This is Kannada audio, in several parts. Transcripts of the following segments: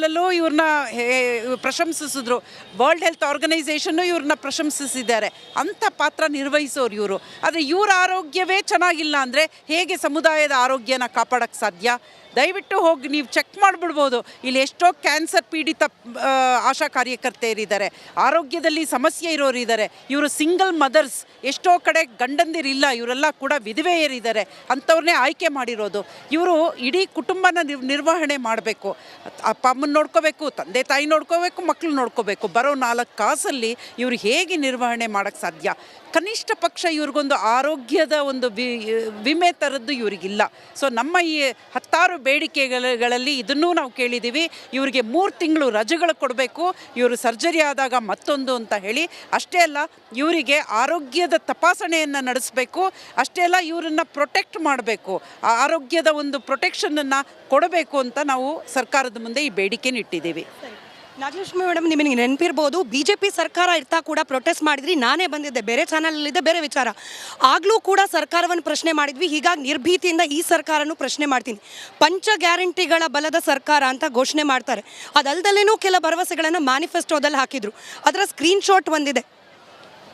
ಲೆವೆಲಲ್ಲೂ ಇವ್ರನ್ನ ಪ್ರಶಂಸಿಸಿದ್ರು. ವರ್ಲ್ಡ್ ಹೆಲ್ತ್ ಆರ್ಗನೈಸೇಷನ್ನು ಇವ್ರನ್ನ ಪ್ರಶಂಸಿಸಿದ್ದಾರೆ. ಅಂಥ ಪಾತ್ರ ನಿರ್ವಹಿಸೋರು ಇವರು. ಆದರೆ ಇವ್ರ ಆರೋಗ್ಯವೇ ಚೆನ್ನಾಗಿಲ್ಲ ಅಂದರೆ ಹೇಗೆ ಸಮುದಾಯದ ಆರೋಗ್ಯನ ಕಾಪಾಡೋಕ್ಕೆ ಸಾಧ್ಯ? ದಯವಿಟ್ಟು ಹೋಗಿ ನೀವು ಚೆಕ್ ಮಾಡಿಬಿಡ್ಬೋದು. ಇಲ್ಲಿ ಎಷ್ಟೋ ಕ್ಯಾನ್ಸರ್ ಪೀಡಿತ ಆಶಾ ಕಾರ್ಯಕರ್ತೆಯರಿದ್ದಾರೆ. ಆರೋಗ್ಯದಲ್ಲಿ ಸಮಸ್ಯೆ ಇರೋರಿದ್ದಾರೆ. ಇವರು ಸಿಂಗಲ್ ಮದರ್ಸ್. ಎಷ್ಟೋ ಕಡೆ ಗಂಡಂದಿರಿಲ್ಲ. ಇವರೆಲ್ಲ ಕೂಡ ವಿಧವೆಯರಿದ್ದಾರೆ. ಅಂಥವ್ರನ್ನೇ ಆಯ್ಕೆ ಮಾಡಿರೋದು. ಇವರು ಇಡೀ ಕುಟುಂಬನ ನಿರ್ ನಿರ್ವಹಣೆ ಮಾಡಬೇಕು. ಅಪ್ಪ ಅಮ್ಮನ ನೋಡ್ಕೋಬೇಕು, ತಂದೆ ತಾಯಿ ನೋಡ್ಕೋಬೇಕು ಮಕ್ಕಳು ನೋಡ್ಕೋಬೇಕು. ಬರೋ ನಾಲ್ಕು ಕಾಸಲ್ಲಿ ಇವರು ಹೇಗೆ ನಿರ್ವಹಣೆ ಮಾಡೋಕ್ಕೆ ಸಾಧ್ಯ? ಕನಿಷ್ಠ ಪಕ್ಷ ಇವ್ರಿಗೊಂದು ಆರೋಗ್ಯದ ಒಂದು ವಿಮೆ ಥರದ್ದು ಇವರಿಗಿಲ್ಲ. ಸೊ ನಮ್ಮ ಈ ಹತ್ತಾರು ಬೇಡಿಕೆಗಳಲ್ಲಿ ಇದನ್ನೂ ನಾವು ಕೇಳಿದ್ದೀವಿ. ಇವರಿಗೆ ಮೂರು ತಿಂಗಳು ರಜೆಗಳು ಕೊಡಬೇಕು. ಇವರು ಸರ್ಜರಿ ಆದಾಗ ಮತ್ತೊಂದು ಅಂತ ಹೇಳಿ. ಅಷ್ಟೇ ಅಲ್ಲ, ಇವರಿಗೆ ಆರೋಗ್ಯದ ತಪಾಸಣೆಯನ್ನು ನಡೆಸಬೇಕು. ಅಷ್ಟೇ ಅಲ್ಲ, ಇವರನ್ನು ಪ್ರೊಟೆಕ್ಟ್ ಮಾಡಬೇಕು. ಆರೋಗ್ಯದ ಒಂದು ಪ್ರೊಟೆಕ್ಷನನ್ನು ಕೊಡಬೇಕು ಅಂತ ನಾವು ಸರ್ಕಾರದ ಮುಂದೆ ಈ ಬೇಡಿಕೆನ ಇಟ್ಟಿದ್ದೀವಿ. ನಾಗಲಕ್ಷ್ಮಿ ಮೇಡಮ್, ನಿಮಗೆ ನೆನಪಿರ್ಬೋದು ಬಿ ಜೆ ಪಿ ಸರ್ಕಾರ ಇರ್ತಾ ಕೂಡ ಪ್ರೊಟೆಸ್ಟ್ ಮಾಡಿದ್ರಿ, ನಾನೇ ಬಂದಿದ್ದೆ, ಬೇರೆ ಚಾನಲಲ್ಲಿದ್ದೆ ಬೇರೆ ವಿಚಾರ. ಆಗಲೂ ಕೂಡ ಸರ್ಕಾರವನ್ನು ಪ್ರಶ್ನೆ ಮಾಡಿದ್ವಿ, ಹೀಗಾಗಿ ನಿರ್ಭೀತಿಯಿಂದ ಈ ಸರ್ಕಾರನೂ ಪ್ರಶ್ನೆ ಮಾಡ್ತೀನಿ. ಪಂಚ ಗ್ಯಾರಂಟಿಗಳ ಬಲದ ಸರ್ಕಾರ ಅಂತ ಘೋಷಣೆ ಮಾಡ್ತಾರೆ. ಅದಲ್ದಲೇನೂ ಕೆಲ ಭರವಸೆಗಳನ್ನು ಮ್ಯಾನಿಫೆಸ್ಟೋದಲ್ಲಿ ಹಾಕಿದ್ರು. ಅದರ ಸ್ಕ್ರೀನ್ಶಾಟ್ ಒಂದಿದೆ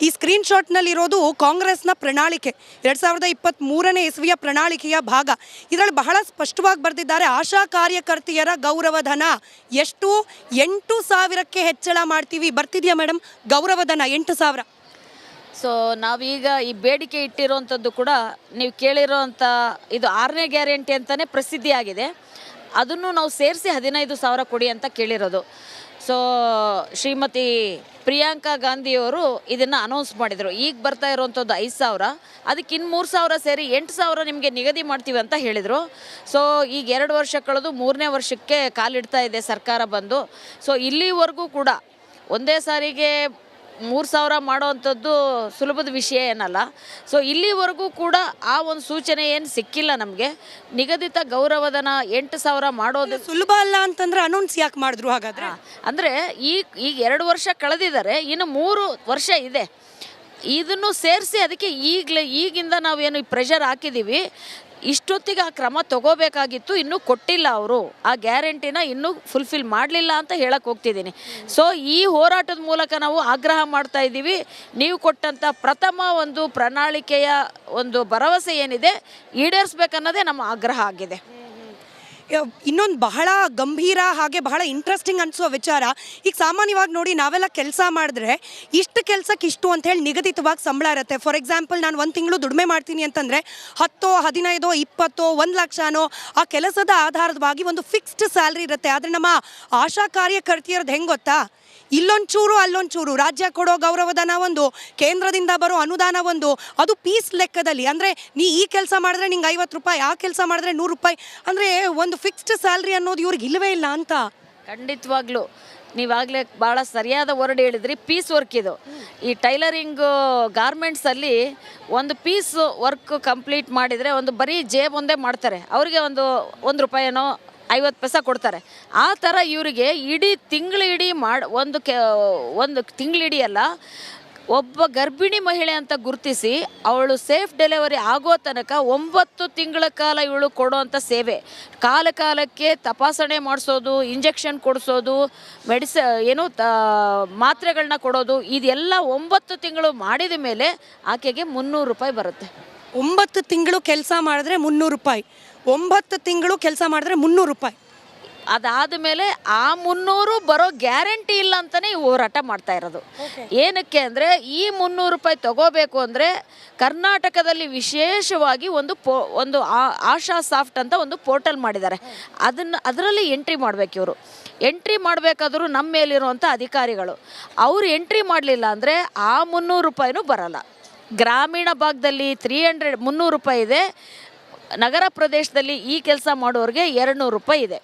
ಈ ಸ್ಕ್ರೀನ್ ಶಾಟ್ನಲ್ಲಿರೋದು ಕಾಂಗ್ರೆಸ್ನ ಪ್ರಣಾಳಿಕೆ. ಎರಡು ಸಾವಿರದ ಇಪ್ಪತ್ತ್ ಮೂರನೇ ಇಸ್ವಿಯ ಪ್ರಣಾಳಿಕೆಯ ಭಾಗ. ಇದರಲ್ಲಿ ಬಹಳ ಸ್ಪಷ್ಟವಾಗಿ ಬರೆದಿದ್ದಾರೆ, ಆಶಾ ಕಾರ್ಯಕರ್ತೆಯರ ಗೌರವಧನ. ಎಷ್ಟು? ಎಂಟು ಸಾವಿರಕ್ಕೆ ಹೆಚ್ಚಳ ಮಾಡ್ತೀವಿ. ಬರ್ತಿದೆಯಾ ಮೇಡಮ್ ಗೌರವಧನ ಎಂಟು ಸಾವಿರ. ಸೊ, ನಾವೀಗ ಈ ಬೇಡಿಕೆ ಇಟ್ಟಿರುವಂಥದ್ದು ಕೂಡ ನೀವು ಕೇಳಿರೋವಂಥ ಇದು ಆರನೇ ಗ್ಯಾರಂಟಿ ಅಂತಲೇ ಪ್ರಸಿದ್ಧಿಯಾಗಿದೆ. ಅದನ್ನು ನಾವು ಸೇರಿಸಿ ಹದಿನೈದು ಸಾವಿರ ಕೊಡಿ ಅಂತ ಕೇಳಿರೋದು. ಸೊ, ಶ್ರೀಮತಿ ಪ್ರಿಯಾಂಕಾ ಗಾಂಧಿಯವರು ಇದನ್ನು ಅನೌನ್ಸ್ ಮಾಡಿದರು. ಈಗ ಬರ್ತಾ ಇರುವಂಥದ್ದು ಐದು ಸಾವಿರ. ಅದಕ್ಕೆ ಇನ್ನು ಮೂರು ಸಾವಿರ ಸೇರಿ ಎಂಟು ಸಾವಿರ ನಿಮಗೆ ನಿಗದಿ ಮಾಡ್ತೀವಿ ಅಂತ ಹೇಳಿದರು. ಸೊ ಈಗ ಎರಡು ವರ್ಷ ಕಳೆದು ಮೂರನೇ ವರ್ಷಕ್ಕೆ ಕಾಲಿಡ್ತಾ ಇದೆ ಸರ್ಕಾರ ಬಂದು. ಸೊ ಇಲ್ಲಿವರೆಗೂ ಕೂಡ ಒಂದೇ ಸಾರಿಗೆ ಮೂರು ಸಾವಿರ ಮಾಡೋವಂಥದ್ದು ಸುಲಭದ ವಿಷಯ ಏನಲ್ಲ. ಸೊ ಇಲ್ಲಿವರೆಗೂ ಕೂಡ ಆ ಒಂದು ಸೂಚನೆ ಏನು ಸಿಕ್ಕಿಲ್ಲ ನಮಗೆ. ನಿಗದಿತ ಗೌರವಧನ ಎಂಟು ಸಾವಿರ ಮಾಡೋದು ಸುಲಭ ಅಲ್ಲ ಅಂತಂದ್ರೆ ಅನೌನ್ಸ್ ಯಾಕೆ ಮಾಡಿದ್ರು ಹಾಗಾದ್ರೆ? ಅಂದರೆ ಈಗ ಈಗ ಎರಡು ವರ್ಷ ಕಳೆದಿದ್ದಾರೆ ಇನ್ನು ಮೂರು ವರ್ಷ ಇದೆ. ಇದನ್ನು ಸೇರಿಸಿ ಅದಕ್ಕೆ ಈಗಲೇ ಈಗಿಂದ ನಾವೇನು ಈ ಪ್ರೆಷರ್ ಹಾಕಿದ್ದೀವಿ ಇಷ್ಟೊತ್ತಿಗೆ ಆ ಕ್ರಮ ತಗೋಬೇಕಾಗಿತ್ತು, ಇನ್ನೂ ಕೊಟ್ಟಿಲ್ಲ ಅವರು. ಆ ಗ್ಯಾರಂಟಿನ ಇನ್ನೂ ಫುಲ್ಫಿಲ್ ಮಾಡಲಿಲ್ಲ ಅಂತ ಹೇಳಕ್ಕೆ ಹೋಗ್ತಿದ್ದೀನಿ. ಸೊ ಈ ಹೋರಾಟದ ಮೂಲಕ ನಾವು ಆಗ್ರಹ ಮಾಡ್ತಾ ಇದ್ದೀವಿ. ನೀವು ಕೊಟ್ಟಂಥ ಪ್ರಥಮ ಒಂದು ಪ್ರಣಾಳಿಕೆಯ ಒಂದು ಭರವಸೆ ಏನಿದೆ, ಈಡೇರಿಸ್ಬೇಕನ್ನೋದೇ ನಮ್ಮ ಆಗ್ರಹ ಆಗಿದೆ. ಇನ್ನೊಂದು ಬಹಳ ಗಂಭೀರ ಹಾಗೆ ಬಹಳ ಇಂಟ್ರೆಸ್ಟಿಂಗ್ ಅನಿಸೋ ವಿಚಾರ. ಈಗ ಸಾಮಾನ್ಯವಾಗಿ ನೋಡಿ ನಾವೆಲ್ಲ ಕೆಲಸ ಮಾಡಿದ್ರೆ ಇಷ್ಟು ಕೆಲಸಕ್ಕೆ ಇಷ್ಟು ಅಂತ ಹೇಳಿ ನಿಗದಿತವಾಗಿ ಸಂಬಳ ಇರುತ್ತೆ. ಫಾರ್ ಎಕ್ಸಾಂಪಲ್ ನಾನು ಒಂದು ತಿಂಗಳು ದುಡಿಮೆ ಮಾಡ್ತೀನಿ ಅಂತಂದರೆ ಹತ್ತೋ, ಹದಿನೈದೋ, ಇಪ್ಪತ್ತೋ, ಒಂದು ಲಕ್ಷನೋ ಆ ಕೆಲಸದ ಆಧಾರದವಾಗಿ ಒಂದು ಫಿಕ್ಸ್ಡ್ ಸ್ಯಾಲ್ರಿ ಇರುತ್ತೆ. ಆದರೆ ನಮ್ಮ ಆಶಾ ಕಾರ್ಯಕರ್ತೆಯರದ್ದು ಹೆಂಗೆ ಗೊತ್ತಾ? ಇಲ್ಲೊಂಚೂರು ಅಲ್ಲೊಂಚೂರು. ರಾಜ್ಯ ಕೊಡೋ ಗೌರವಧನ ಒಂದು, ಕೇಂದ್ರದಿಂದ ಬರೋ ಅನುದಾನ ಒಂದು, ಅದು ಪೀಸ್ ಲೆಕ್ಕದಲ್ಲಿ. ಅಂದರೆ ನೀ ಈ ಕೆಲಸ ಮಾಡಿದ್ರೆ ನಿಂಗೆ ಐವತ್ತು ರೂಪಾಯಿ, ಆ ಕೆಲಸ ಮಾಡಿದ್ರೆ ನೂರು ರೂಪಾಯಿ. ಅಂದರೆ ಒಂದು ಫಿಕ್ಸ್ಡ್ ಸ್ಯಾಲ್ರಿ ಅನ್ನೋದು ಇವ್ರಿಗೆ ಇಲ್ಲವೇ ಇಲ್ಲ ಅಂತ. ಖಂಡಿತವಾಗ್ಲೂ. ನೀವಾಗಲೇ ಭಾಳ ಸರಿಯಾದ ವರ್ಡ್ ಹೇಳಿದ್ರಿ ಪೀಸ್ ವರ್ಕ್ ಇದು. ಈ ಟೈಲರಿಂಗ್ ಗಾರ್ಮೆಂಟ್ಸಲ್ಲಿ ಒಂದು ಪೀಸ್ ವರ್ಕ್ ಕಂಪ್ಲೀಟ್ ಮಾಡಿದರೆ ಒಂದು ಬರೀ ಜೇಬ್ ಒಂದೇ ಮಾಡ್ತಾರೆ. ಅವರಿಗೆ ಒಂದು ಒಂದು ರೂಪಾಯಿನೋ ಐವತ್ತು ಪೈಸ ಕೊಡ್ತಾರೆ. ಆ ಥರ ಇವರಿಗೆ ಇಡೀ ತಿಂಗಳು ಇಡೀ ಮಾಡಿ, ಒಂದು ಕೆ, ಒಂದು ತಿಂಗಳಿಡೀ ಅಲ್ಲ, ಒಬ್ಬ ಗರ್ಭಿಣಿ ಮಹಿಳೆ ಅಂತ ಗುರುತಿಸಿ ಅವಳು ಸೇಫ್ ಡೆಲಿವರಿ ಆಗೋ ತನಕ ಒಂಬತ್ತು ತಿಂಗಳ ಕಾಲ ಇವಳು ಕೊಡೋವಂಥ ಸೇವೆ. ಕಾಲ ಕಾಲಕ್ಕೆ ತಪಾಸಣೆ ಮಾಡಿಸೋದು, ಇಂಜೆಕ್ಷನ್ ಕೊಡಿಸೋದು, ಮೆಡಿಸ, ಏನು ತ ಮಾತ್ರೆಗಳನ್ನ ಕೊಡೋದು, ಇದೆಲ್ಲ ಒಂಬತ್ತು ತಿಂಗಳು ಮಾಡಿದ ಮೇಲೆ ಆಕೆಗೆ ಮುನ್ನೂರು ರೂಪಾಯಿ ಬರುತ್ತೆ. ಒಂಬತ್ತು ತಿಂಗಳು ಕೆಲಸ ಮಾಡಿದ್ರೆ ಮುನ್ನೂರು ರೂಪಾಯಿ. ಒಂಬತ್ತು ತಿಂಗಳು ಕೆಲಸ ಮಾಡಿದ್ರೆ ಮುನ್ನೂರು ರೂಪಾಯಿ. ಅದಾದ ಮೇಲೆ ಆ ಮುನ್ನೂರು ಬರೋ ಗ್ಯಾರಂಟಿ ಇಲ್ಲ ಅಂತಲೇ ಈ ಹೋರಾಟ ಮಾಡ್ತಾ ಇರೋದು. ಏನಕ್ಕೆ ಅಂದರೆ ಈ ಮುನ್ನೂರು ರೂಪಾಯಿ ತಗೋಬೇಕು ಅಂದರೆ ಕರ್ನಾಟಕದಲ್ಲಿ ವಿಶೇಷವಾಗಿ ಒಂದು ಪೋ ಒಂದು ಆಶಾ ಸಾಫ್ಟ್ ಅಂತ ಒಂದು ಪೋರ್ಟಲ್ ಮಾಡಿದ್ದಾರೆ. ಅದನ್ನು ಅದರಲ್ಲಿ ಎಂಟ್ರಿ ಮಾಡಬೇಕು ಇವರು. ಎಂಟ್ರಿ ಮಾಡಬೇಕಾದ್ರೂ ನಮ್ಮ ಮೇಲಿರುವಂಥ ಅಧಿಕಾರಿಗಳು. ಅವರು ಎಂಟ್ರಿ ಮಾಡಲಿಲ್ಲ ಅಂದರೆ ಆ ಮುನ್ನೂರು ರೂಪಾಯಿನೂ ಬರಲ್ಲ. ಗ್ರಾಮೀಣ ಭಾಗದಲ್ಲಿ ತ್ರೀ ಹಂಡ್ರೆಡ್ ಮುನ್ನೂರು ರೂಪಾಯಿ ಇದೆ. ನಗರ ಪ್ರದೇಶದಲ್ಲಿ ಈ ಕೆಲಸ ಮಾಡೋರಿಗೆ ಎರಡು ನೂರು ರೂಪಾಯಿ ಇದೆ.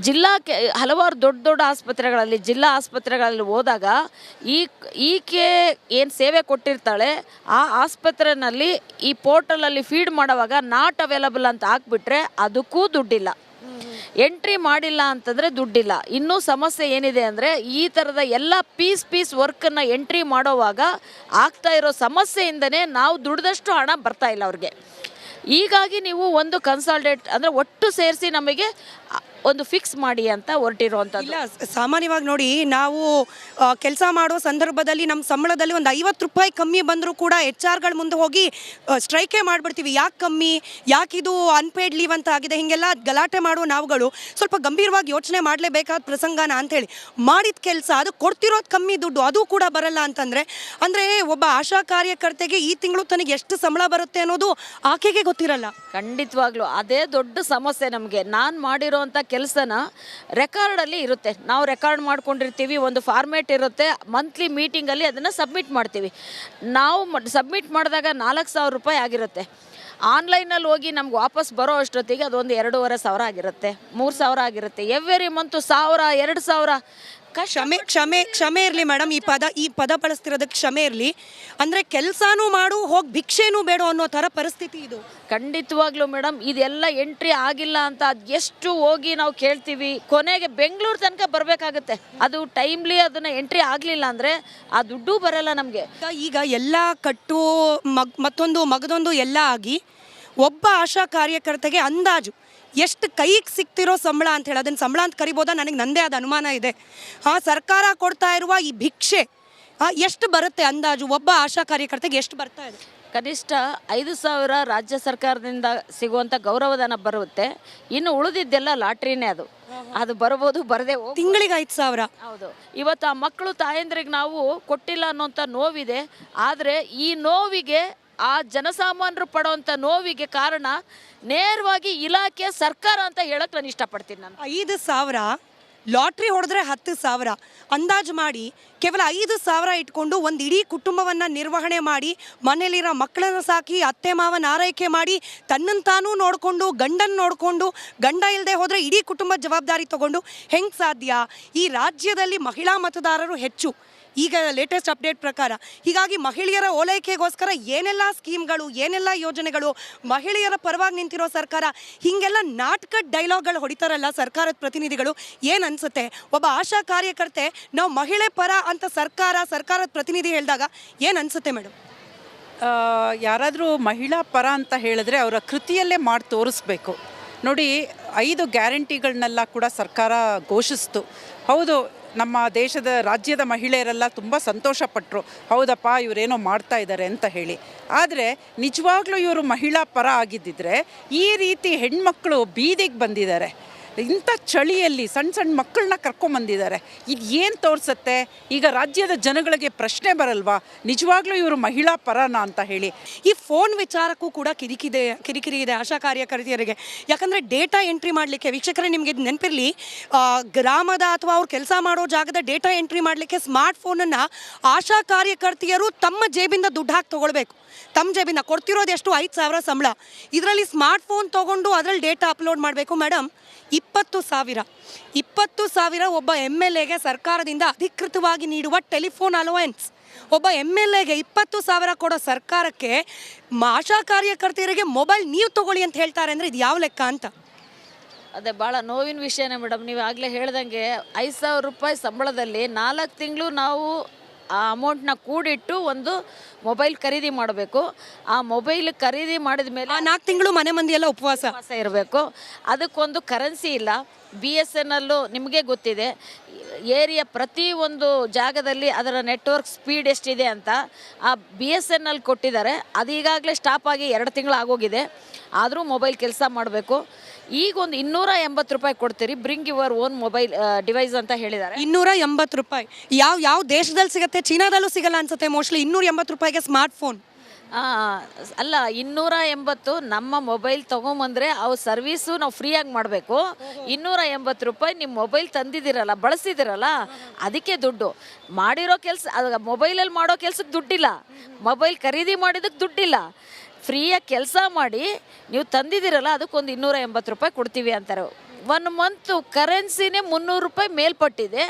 ಜಿಲ್ಲಾ ಕೆ, ಹಲವಾರು ದೊಡ್ಡ ದೊಡ್ಡ ಆಸ್ಪತ್ರೆಗಳಲ್ಲಿ, ಜಿಲ್ಲಾ ಆಸ್ಪತ್ರೆಗಳಲ್ಲಿ ಹೋದಾಗ ಈ, ಈಕೆ ಏನು ಸೇವೆ ಕೊಟ್ಟಿರ್ತಾಳೆ, ಆ ಆಸ್ಪತ್ರೆಯಲ್ಲಿ ಈ ಪೋರ್ಟಲಲ್ಲಿ ಫೀಡ್ ಮಾಡೋವಾಗ ನಾಟ್ ಅವೈಲಬಲ್ ಅಂತ ಹಾಕ್ಬಿಟ್ರೆ ಅದಕ್ಕೂ ದುಡ್ಡಿಲ್ಲ. ಎಂಟ್ರಿ ಮಾಡಿಲ್ಲ ಅಂತಂದರೆ ದುಡ್ಡಿಲ್ಲ. ಇನ್ನೂ ಸಮಸ್ಯೆ ಏನಿದೆ ಅಂದರೆ ಈ ಥರದ ಎಲ್ಲ ಪೀಸ್ ಪೀಸ್ ವರ್ಕನ್ನು ಎಂಟ್ರಿ ಮಾಡೋವಾಗ ಆಗ್ತಾ ಇರೋ ಸಮಸ್ಯೆಯಿಂದನೇ ನಾವು ದುಡ್ದಷ್ಟು ಹಣ ಬರ್ತಾ ಇಲ್ಲ ಅವ್ರಿಗೆ. ಹೀಗಾಗಿ ನೀವು ಒಂದು ಕನ್ಸಲ್ಟೇಟ್ ಅಂದರೆ ಒಟ್ಟು ಸೇರಿಸಿ ನಮಗೆ ಒಂದು ಫಿಕ್ಸ್ ಮಾಡಿ ಅಂತ ಹೊರಟಿರುವಂಥದ್ದು. ಇಲ್ಲ ಸಾಮಾನ್ಯವಾಗಿ ನೋಡಿ ನಾವು ಕೆಲಸ ಮಾಡೋ ಸಂದರ್ಭದಲ್ಲಿ ನಮ್ಮ ಸಂಬಳದಲ್ಲಿ ಒಂದು ಐವತ್ತು ರೂಪಾಯಿ ಕಮ್ಮಿ ಬಂದರೂ ಕೂಡ ಎಚ್ ಆರ್ಗಳ ಮುಂದೆ ಹೋಗಿ ಸ್ಟ್ರೈಕೇ ಮಾಡಿಬಿಡ್ತೀವಿ. ಯಾಕೆ ಕಮ್ಮಿ? ಯಾಕೆ ಇದು ಅನ್ಪೇಯ್ಡ್ ಲೀವ್ ಅಂತ ಆಗಿದೆ? ಹೀಗೆಲ್ಲ ಗಲಾಟೆ ಮಾಡುವ ನಾವುಗಳು. ಸ್ವಲ್ಪ ಗಂಭೀರವಾಗಿ ಯೋಚನೆ ಮಾಡಲೇಬೇಕಾದ ಪ್ರಸಂಗನ ಅಂತೇಳಿ ಮಾಡಿದ ಕೆಲಸ ಅದು ಕೊಡ್ತಿರೋದು ಕಮ್ಮಿ ದುಡ್ಡು ಅದು ಕೂಡ ಬರಲ್ಲ ಅಂತಂದರೆ ಅಂದರೆ ಒಬ್ಬ ಆಶಾ ಕಾರ್ಯಕರ್ತೆಗೆ ಈ ತಿಂಗಳು ತನಗೆ ಎಷ್ಟು ಸಂಬಳ ಬರುತ್ತೆ ಅನ್ನೋದು ಆಕೆಗೆ ಗೊತ್ತಿರಲ್ಲ. ಖಂಡಿತವಾಗ್ಲೂ ಅದೇ ದೊಡ್ಡ ಸಮಸ್ಯೆ ನಮಗೆ. ನಾನು ಮಾಡಿರೋವಂಥ ಕೆಲಸನ ರೆಕಾರ್ಡಲ್ಲಿ ಇರುತ್ತೆ. ನಾವು ರೆಕಾರ್ಡ್ ಮಾಡ್ಕೊಂಡಿರ್ತೀವಿ, ಒಂದು ಫಾರ್ಮೇಟ್ ಇರುತ್ತೆ ಮಂತ್ಲಿ ಮೀಟಿಂಗಲ್ಲಿ ಅದನ್ನು ಸಬ್ಮಿಟ್ ಮಾಡ್ತೀವಿ. ನಾವು ಸಬ್ಮಿಟ್ ಮಾಡಿದಾಗ ನಾಲ್ಕು ಸಾವಿರ ರೂಪಾಯಿ ಆಗಿರುತ್ತೆ. ಆನ್ಲೈನಲ್ಲಿ ಹೋಗಿ ನಮ್ಗೆ ವಾಪಸ್ ಬರೋ ಅಷ್ಟೊತ್ತಿಗೆ ಅದೊಂದು ಎರಡೂವರೆ ಸಾವಿರ ಆಗಿರುತ್ತೆ, ಮೂರು ಸಾವಿರ ಆಗಿರುತ್ತೆ. ಎವ್ರಿ ಮಂತು ಸಾವಿರ, ಎರಡು ಸಾವಿರ. ಕ್ಷಮೆ ಕ್ಷಮೆ ಕ್ಷಮೆ ಇರಲಿ ಮೇಡಮ್. ಈ ಪದ ಈ ಪದ ಬಳಸ್ತಿರೋದಕ್ಕೆ ಕ್ಷಮೆ ಇರಲಿ. ಅಂದರೆ ಕೆಲಸನೂ ಮಾಡು ಹೋಗಿ ಭಿಕ್ಷೆನೂ ಬೇಡ ಅನ್ನೋ ಥರ ಪರಿಸ್ಥಿತಿ ಇದು. ಖಂಡಿತವಾಗ್ಲೂ ಮೇಡಮ್ ಇದೆಲ್ಲ ಎಂಟ್ರಿ ಆಗಿಲ್ಲ ಅಂತ ಅದು ಎಷ್ಟು ಹೋಗಿ ನಾವು ಕೇಳ್ತೀವಿ. ಕೊನೆಗೆ ಬೆಂಗಳೂರು ತನಕ ಬರಬೇಕಾಗುತ್ತೆ. ಅದು ಟೈಮ್ಲಿ ಅದನ್ನು ಎಂಟ್ರಿ ಆಗಲಿಲ್ಲ ಅಂದರೆ ಆ ದುಡ್ಡು ಬರಲ್ಲ ನಮಗೆ. ಈಗ- ಈಗ ಎಲ್ಲ ಕಟ್ಟು ಮಗ್ ಮತ್ತೊಂದು ಮಗದೊಂದು ಎಲ್ಲ ಆಗಿ ಒಬ್ಬ ಆಶಾ ಕಾರ್ಯಕರ್ತೆಗೆ ಅಂದಾಜು. ಎಷ್ಟು ಕೈಗೆ ಸಿಗ್ತಿರೋ ಸಂಬಳ ಅಂತ ಹೇಳಿ ಅದನ್ನು ಸಂಬಳ ಅಂತ ಕರಿಬೋದಾ? ನನಗೆ ನಂದೇ ಆದ ಅನುಮಾನ ಇದೆ. ಆ ಸರ್ಕಾರ ಕೊಡ್ತಾ ಇರುವ ಈ ಭಿಕ್ಷೆ ಎಷ್ಟು ಬರುತ್ತೆ ಅಂದಾಜು? ಒಬ್ಬ ಆಶಾ ಕಾರ್ಯಕರ್ತೆಗೆ ಎಷ್ಟು ಬರ್ತಾ ಇದೆ? ಕನಿಷ್ಠ ಐದು ಸಾವಿರ ರಾಜ್ಯ ಸರ್ಕಾರದಿಂದ ಸಿಗುವಂಥ ಗೌರವಧನ ಬರುತ್ತೆ. ಇನ್ನು ಉಳಿದಿದ್ದೆಲ್ಲ ಲಾಟ್ರಿನೇ ಅದು. ಅದು ಬರ್ಬೋದು ಬರದೆ ತಿಂಗಳಿಗೆ ಐದು ಸಾವಿರ? ಹೌದು. ಇವತ್ತು ಆ ಮಕ್ಕಳು ತಾಯಂದ್ರಿಗೆ ನಾವು ಕೊಟ್ಟಿಲ್ಲ ಅನ್ನೋಂಥ ನೋವಿದೆ. ಆದರೆ ಈ ನೋವಿಗೆ ಆ ಜನಸಾಮಾನ್ಯರು ಪಡೋವಂಥ ನೋವಿಗೆ ಕಾರಣ ನೇರವಾಗಿ ಇಲಾಖೆ ಸರ್ಕಾರ ಅಂತ ಹೇಳಕ್ಕೆ ನಾನು ಇಷ್ಟಪಡ್ತೀನಿ ನಾನು. ಐದು ಸಾವಿರ, ಲಾಟ್ರಿ ಹೊಡೆದ್ರೆ ಹತ್ತು ಸಾವಿರ ಅಂದಾಜು ಮಾಡಿ ಕೇವಲ ಐದು ಸಾವಿರ ಇಟ್ಕೊಂಡು ಒಂದು ಇಡೀ ಕುಟುಂಬವನ್ನು ನಿರ್ವಹಣೆ ಮಾಡಿ ಮನೆಯಲ್ಲಿರೋ ಮಕ್ಕಳನ್ನು ಸಾಕಿ, ಅತ್ತೆ ಮಾವನ ಆರೈಕೆ ಮಾಡಿ ತನ್ನನ್ನು ತಾನೂ ನೋಡಿಕೊಂಡು, ಗಂಡನ ನೋಡಿಕೊಂಡು, ಗಂಡ ಇಲ್ಲದೆ ಹೋದರೆ ಇಡೀ ಕುಟುಂಬ ಜವಾಬ್ದಾರಿ ತಗೊಂಡು ಹೆಂಗೆ ಸಾಧ್ಯ? ಈ ರಾಜ್ಯದಲ್ಲಿ ಮಹಿಳಾ ಮತದಾರರು ಹೆಚ್ಚು. ಈಗ ಲೇಟೆಸ್ಟ್ ಅಪ್ಡೇಟ್ ಪ್ರಕಾರ, ಹೀಗಾಗಿ ಮಹಿಳೆಯರ ಓಲೈಕೆಗೋಸ್ಕರ ಏನೆಲ್ಲ ಸ್ಕೀಮ್ಗಳು, ಏನೆಲ್ಲ ಯೋಜನೆಗಳು ಮಹಿಳೆಯರ ಪರವಾಗಿ ನಿಂತಿರೋ ಸರ್ಕಾರ, ಹೀಗೆಲ್ಲ ನಾಟಕ ಡೈಲಾಗ್ಗಳು ಹೊಡಿತಾರಲ್ಲ ಸರ್ಕಾರದ ಪ್ರತಿನಿಧಿಗಳು, ಏನು ಅನಿಸುತ್ತೆ? ಒಬ್ಬ ಆಶಾ ಕಾರ್ಯಕರ್ತೆ, ನಾವು ಮಹಿಳೆ ಪರ ಅಂತ ಸರ್ಕಾರ, ಸರ್ಕಾರದ ಪ್ರತಿನಿಧಿ ಹೇಳಿದಾಗ ಏನು ಅನಿಸುತ್ತೆ ಮೇಡಮ್ ಯಾರಾದರೂ ಮಹಿಳಾ ಪರ ಅಂತ ಹೇಳಿದ್ರೆ ಅವರ ಕೃತಿಯಲ್ಲೇ ಮಾಡಿ ತೋರಿಸ್ಬೇಕು. ನೋಡಿ, ಐದು ಗ್ಯಾರಂಟಿಗಳನ್ನೆಲ್ಲ ಕೂಡ ಸರ್ಕಾರ ಘೋಷಿಸ್ತು. ಹೌದು ನಮ್ಮ ದೇಶದ ರಾಜ್ಯದ ಮಹಿಳೆಯರೆಲ್ಲ ತುಂಬ ಸಂತೋಷಪಟ್ಟರು ಹೌದಪ್ಪ, ಇವರೇನೋ ಮಾಡ್ತಾ ಇದ್ದಾರೆ ಅಂತ ಹೇಳಿ. ಆದರೆ ನಿಜವಾಗ್ಲೂ ಇವರು ಮಹಿಳಾ ಪರ ಆಗಿದ್ದಿದ್ರೆ ಈ ರೀತಿ ಹೆಣ್ಮಕ್ಳು ಬೀದಿಗೆ ಬಂದಿದ್ದಾರೆ. ಇಂಥ ಚಳಿಯಲ್ಲಿ ಸಣ್ಣ ಸಣ್ಣ ಮಕ್ಕಳನ್ನ ಕರ್ಕೊಂಬಂದಿದ್ದಾರೆ ಇದು ಏನು ತೋರಿಸುತ್ತೆ? ಈಗ ರಾಜ್ಯದ ಜನಗಳಿಗೆ ಪ್ರಶ್ನೆ ಬರಲ್ವಾ? ನಿಜವಾಗ್ಲೂ ಇವರು ಮಹಿಳಾ ಪರನ ಅಂತ ಹೇಳಿ. ಈ ಫೋನ್ ವಿಚಾರಕ್ಕೂ ಕೂಡ ಕಿರಿಕಿದೆ, ಕಿರಿಕಿರಿ ಇದೆ ಆಶಾ ಕಾರ್ಯಕರ್ತೆಯರಿಗೆ. ಯಾಕಂದರೆ ಡೇಟಾ ಎಂಟ್ರಿ ಮಾಡಲಿಕ್ಕೆ ವೀಕ್ಷಕರೇ ನಿಮಗೆ ನೆನಪಿರಲಿ ಗ್ರಾಮದ ಅಥವಾ ಅವ್ರು ಕೆಲಸ ಮಾಡೋ ಜಾಗದ ಡೇಟಾ ಎಂಟ್ರಿ ಮಾಡಲಿಕ್ಕೆ ಸ್ಮಾರ್ಟ್ ಫೋನನ್ನು ಆಶಾ ಕಾರ್ಯಕರ್ತೆಯರು ತಮ್ಮ ಜೇಬಿಂದ ದುಡ್ಡು ಹಾಕಿ ತೊಗೊಳ್ಬೇಕು. ತಮ್ಮ ಜೇಬಿಂದ ಕೊಡ್ತಿರೋದು ಎಷ್ಟು? ಐದು ಸಾವಿರ ಸಂಬಳ. ಇದರಲ್ಲಿ ಸ್ಮಾರ್ಟ್ ಫೋನ್ ತೊಗೊಂಡು ಅದರಲ್ಲಿ ಡೇಟಾ ಅಪ್ಲೋಡ್ ಮಾಡಬೇಕು. ಮೇಡಮ್ ಇಪ್ಪತ್ತು ಸಾವಿರ. ಇಪ್ಪತ್ತು ಸಾವಿರ ಒಬ್ಬ ಎಂ ಎಲ್ ಎಗೆ ಸರ್ಕಾರದಿಂದ ಅಧಿಕೃತವಾಗಿ ನೀಡುವ ಟೆಲಿಫೋನ್ ಅಲೋವೆನ್ಸ್ ಒಬ್ಬ ಎಂ ಎಲ್ ಎಗೆ ಇಪ್ಪತ್ತು ಸಾವಿರ ಕೊಡೋ ಸರ್ಕಾರಕ್ಕೆ ಆಶಾ ಕಾರ್ಯಕರ್ತೆಯರಿಗೆ ಮೊಬೈಲ್ ನೀವು ತಗೊಳ್ಳಿ ಅಂತ ಹೇಳ್ತಾರೆ ಅಂದರೆ ಇದು ಯಾವ ಲೆಕ್ಕ ಅಂತ? ಅದೇ ಭಾಳ ನೋವಿನ ವಿಷಯನೇ ಮೇಡಮ್, ನೀವು ಆಗಲೇ ಹೇಳ್ದಂಗೆ ಐದು ಸಾವಿರ ರೂಪಾಯಿ ಸಂಬಳದಲ್ಲಿ ನಾಲ್ಕು ತಿಂಗಳು ನಾವು ಆ ಅಮೌಂಟ್ನ ಕೂಡಿಟ್ಟು ಒಂದು ಮೊಬೈಲ್ ಖರೀದಿ ಮಾಡಬೇಕು. ಆ ಮೊಬೈಲ್ ಖರೀದಿ ಮಾಡಿದ ಮೇಲೆ ನಾಲ್ಕು ತಿಂಗಳು ಮನೆ ಮಂದಿ ಎಲ್ಲ ಉಪವಾಸ ವಾಸ ಇರಬೇಕು. ಅದಕ್ಕೊಂದು ಕರೆನ್ಸಿ ಇಲ್ಲ. ಬಿ ಎಸ್ ಎನ್ ಅಲ್ಲು ನಿಮಗೆ ಗೊತ್ತಿದೆ. ಏರಿಯಾ ಪ್ರತಿ ಒಂದು ಜಾಗದಲ್ಲಿ ಅದರ ನೆಟ್ವರ್ಕ್ ಸ್ಪೀಡ್ ಎಷ್ಟಿದೆ ಅಂತ ಆ ಬಿ ಎಸ್ ಎನ್ ಎಲ್ ಕೊಟ್ಟಿದ್ದಾರೆ. ಅದು ಈಗಾಗಲೇ ಸ್ಟಾಪ್ ಆಗಿ ಎರಡು ತಿಂಗಳು ಆಗೋಗಿದೆ. ಆದರೂ ಮೊಬೈಲ್ ಕೆಲಸ ಮಾಡಬೇಕು. ಈಗ ಒಂದು ಇನ್ನೂರ ಎಂಬತ್ತು ರೂಪಾಯಿ ಕೊಡ್ತೀರಿ. Bring your own mobile device ಅಂತ ಹೇಳಿದ್ದಾರೆ. ಇನ್ನೂರ ಎಂಬತ್ತು ರೂಪಾಯಿ. ಯಾವ ಯಾವ ದೇಶದಲ್ಲಿ ಸಿಗುತ್ತೆ ಚೀನಾದಲ್ಲೂ ಸಿಗಲ್ಲ ಅನ್ಸುತ್ತೆ ಮೋಸ್ಟ್ಲಿ. ಇನ್ನೂರ ಎಂಬತ್ತು ರೂಪಾಯಿಗೆ ಸ್ಮಾರ್ಟ್ ಫೋನ್ ಅಲ್ಲ ಇನ್ನೂರ ಎಂಬತ್ತು ನಮ್ಮ ಮೊಬೈಲ್ ತೊಗೊಂಬಂದ್ರೆ ಅವು ಸರ್ವೀಸು ನಾವು ಫ್ರೀಯಾಗಿ ಮಾಡಬೇಕು. ಇನ್ನೂರ ಎಂಬತ್ತು ರೂಪಾಯಿ ನಿಮ್ಮ ಮೊಬೈಲ್ ತಂದಿದ್ದೀರಲ್ಲ ಬಳಸಿದಿರಲ್ಲ ಅದಕ್ಕೆ ದುಡ್ಡು. ಮಾಡಿರೋ ಕೆಲಸ ಅದು ಮೊಬೈಲಲ್ಲಿ ಮಾಡೋ ಕೆಲ್ಸಕ್ಕೆ ದುಡ್ಡಿಲ್ಲ. ಮೊಬೈಲ್ ಖರೀದಿ ಮಾಡಿದಕ್ಕೆ ದುಡ್ಡಿಲ್ಲ. ಫ್ರೀಯಾಗಿ ಕೆಲಸ ಮಾಡಿ ನೀವು ತಂದಿದ್ದೀರಲ್ಲ ಅದಕ್ಕೊಂದು ಇನ್ನೂರ ಎಂಬತ್ತು ರೂಪಾಯಿ ಕೊಡ್ತೀವಿ ಅಂತಾರೆ. ಒನ್ ಮಂತು ಕರೆನ್ಸಿನೇ ಮುನ್ನೂರು ರೂಪಾಯಿ ಮೇಲ್ಪಟ್ಟಿದೆ.